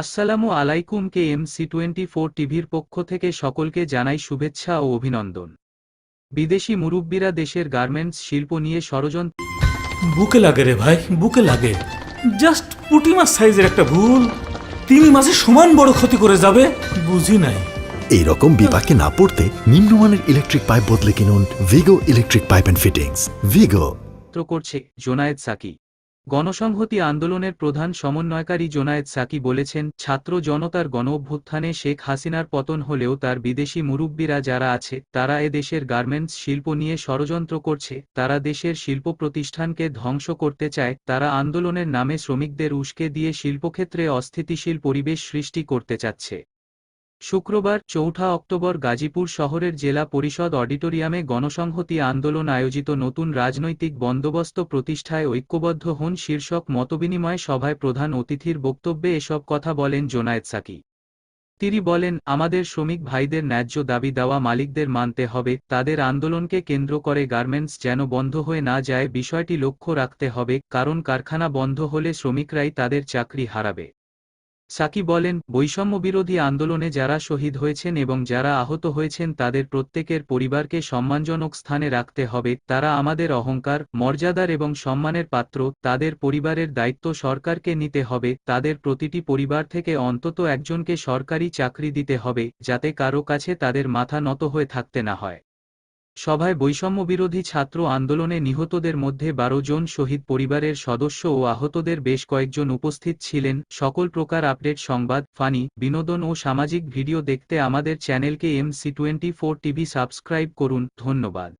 আসসালামু আলাইকুম K M C twenty four টিভির পক্ষ থেকে সকলকে জানাই শুভেচ্ছা ও অভিনন্দন। বিদেশি মুরব্বীরা দেশের গার্মেন্টস শিল্প নিয়ে ষড়যন্ত্র বুকে লাগে রে ভাই বুকে লাগে। জাস্ট পুটি মাছ সাইজের একটা ভুল। তিন মাসে সমান বড় ক্ষতি করে যাবে বুঝি নাই। এই রকম বিপাকে না পড়তে নিম্নমানের ইলেকট্রিক পাইপ বদলে কিনুন Vigo electric pipe and fittings Vigo করছে জোনায়েদ সাকি। গণসংহতি আন্দোলনের প্রধান সমন্বয়কারী জোনায়েদ সাকি বলেছেন, ছাত্র জনতার গণ অভ্যুত্থানে শেখ হাসিনার পতন হলেও তার বিদেশি মুরব্বীরা যারা আছে, তারা এ দেশের গার্মেন্টস শিল্প নিয়ে ষড়যন্ত্র করছে, তারা দেশের শিল্প প্রতিষ্ঠানকে ধ্বংস করতে চায়, তারা আন্দোলনের নামে শ্রমিকদের উস্কে দিয়ে শিল্পক্ষেত্রে অস্থিতিশীল পরিবেশ সৃষ্টি করতে চাচ্ছে। শুক্রবার, চৌঠা অক্টোবর গাজীপুর শহরের জেলা পরিষদ অডিটোরিয়ামে গণসংহতি আন্দোলন আয়োজিত নতুন রাজনৈতিক বন্দোবস্ত প্রতিষ্ঠায় ঐক্যবদ্ধ হন শীর্ষক মতবিনিময় সভায় প্রধান অতিথির বক্তব্যে এসব কথা বলেন জোনায়েদ সাকি। তিনি বলেন, আমাদের শ্রমিক ভাইদের ন্যায্য দাবি দেওয়া মালিকদের মানতে হবে, তাদের আন্দোলনকে কেন্দ্র করে গার্মেন্টস যেন বন্ধ হয়ে না যায় বিষয়টি লক্ষ্য রাখতে হবে, কারণ কারখানা বন্ধ হলে শ্রমিকরাই তাদের চাকরি হারাবে। সাকি বলেন বৈষম্য বিরোধী আন্দোলনে যারা শহীদ হয়েছেন এবং যারা আহত হয়েছেন তাদের প্রত্যেকের পরিবারকে সম্মানজনক স্থানে রাখতে হবে, তারা আমাদের অহংকার, মর্যাদার এবং সম্মানের পাত্র, তাদের পরিবারের দায়িত্ব সরকারকে নিতে হবে, তাদের প্রতিটি পরিবার থেকে অন্তত একজনকে সরকারি চাকরি দিতে হবে, যাতে কারও কাছে তাদের মাথা নত হয়ে থাকতে না হয়। সভায় বৈষম্যবিরোধী ছাত্র আন্দোলনে নিহতদের মধ্যে বারো জন শহীদ পরিবারের সদস্য ও আহতদের বেশ কয়েকজন উপস্থিত ছিলেন। সকল প্রকার আপডেট সংবাদ, ফানি, বিনোদন ও সামাজিক ভিডিও দেখতে আমাদের চ্যানেলকে M C twenty four TV subscribe করুন। ধন্যবাদ।